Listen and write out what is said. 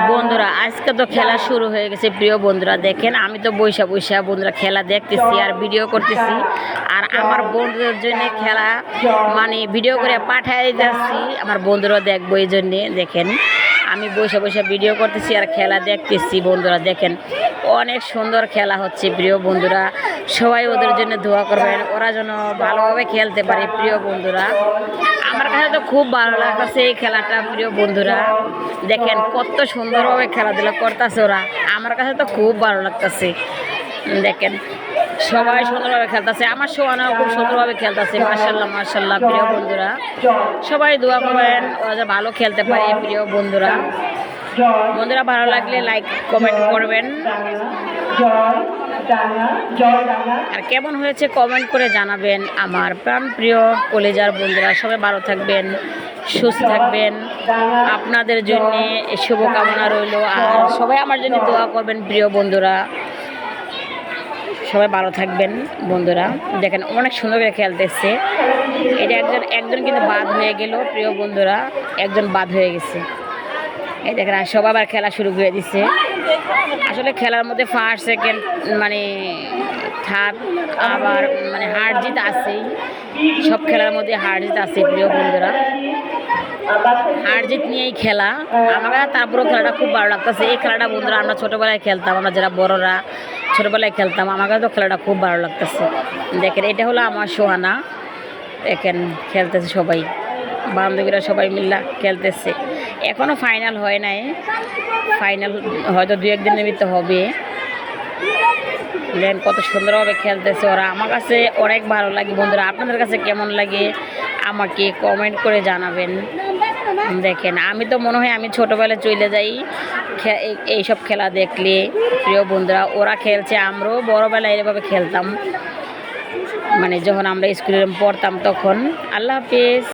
বন্ধুরা, আজকে তো খেলা শুরু হয়ে গেছে, প্রিয় বন্ধুরা, দেখেন, আমি তো বৈশা বৈশা বন্ধুরা খেলা দেখতেছি আর ভিডিও করতেছি। আর আমার বন্ধুদের জন্য খেলা মানে ভিডিও করে পাঠাই যাচ্ছি আমার বন্ধুরা দেখব এই জন্যে, দেখেন। আমি বসে বসে ভিডিও করতেছি আর খেলা দেখতেছি, বন্ধুরা দেখেন। অনেক সুন্দর খেলা হচ্ছে প্রিয় বন্ধুরা। সবাই ওদের জন্য দোয়া করবেন, ওরা যেন ভালোভাবে খেলতে পারে প্রিয় বন্ধুরা। আমার কাছে তো খুব ভালো লাগতেছে এই খেলাটা প্রিয় বন্ধুরা। দেখেন কত সুন্দরভাবে খেলাধুলা করতেছে ওরা। আমার কাছে তো খুব ভালো লাগতেছে। দেখেন সবাই সুন্দরভাবে খেলতেছে। আমার সোয়ানাও খুব সুন্দরভাবে খেলতেছে মার্শাল্লাহ মার্শাল্লাহ প্রিয় বন্ধুরা। সবাই দোয়া করবেন, ওরা ভালো খেলতে পারে, প্রিয় বন্ধুরা। বন্ধুরা, ভালো লাগলে লাইক কমেন্ট করবেন। আর কেমন হয়েছে কমেন্ট করে জানাবেন আমার প্রাণ প্রিয় কলেজার বন্ধুরা। সবাই ভালো থাকবেন, সুস্থ থাকবেন। আপনাদের জন্য শুভকামনা রইল। আর সবাই আমার জন্য দোয়া করবেন, প্রিয় বন্ধুরা। সবাই ভালো থাকবেন, বন্ধুরা। দেখেন, অনেক সুন্দর করে খেলতেছে। এটা একজন একজন কিন্তু বাদ হয়ে গেল, প্রিয় বন্ধুরা। একজন বাদ হয়ে গেছে। এই দেখেন, আর আবার খেলা শুরু করে দিচ্ছে আসলে খেলার মধ্যে ফার্স্ট সেকেন্ড মানে থার্ড আবার মানে হার জিত আছেই। সব খেলার মধ্যে হার জিত আছে প্রিয় বন্ধুরা। হার জিত নিয়েই খেলা। আমার তারপরেও খেলাটা খুব ভালো লাগতেছে। এই খেলাটা বন্ধুরা আমরা ছোটোবেলায় খেলতাম, আমরা যারা বড়রা। ছোটোবেলায় খেলতাম। আমার কাছে তো খেলাটা খুব ভালো লাগতেছে। দেখেন, এটা হলো আমার সোহানা। দেখেন, খেলতেছে সবাই। বান্ধবীরা সবাই মিল্লা খেলতেছে। এখনও ফাইনাল হয় নাই। ফাইনাল হয়তো দু একদিনের ভিতরে হবে। দেন কত সুন্দরভাবে খেলতেছে ওরা। আমার কাছে অনেক ভালো লাগে। বন্ধুরা, আপনাদের কাছে কেমন লাগে? আমাকে কমেন্ট করে জানাবেন। দেখেন, আমি তো মনে হয় আমি ছোটোবেলায় চলে যাই এইসব খেলা দেখলে। প্রিয় বন্ধুরা, ওরা খেলছে, আমরাও বড়োবেলায় এভাবে খেলতাম। মানে যখন আমরা স্কুলে পড়তাম তখন। আল্লাহ হাফিজ।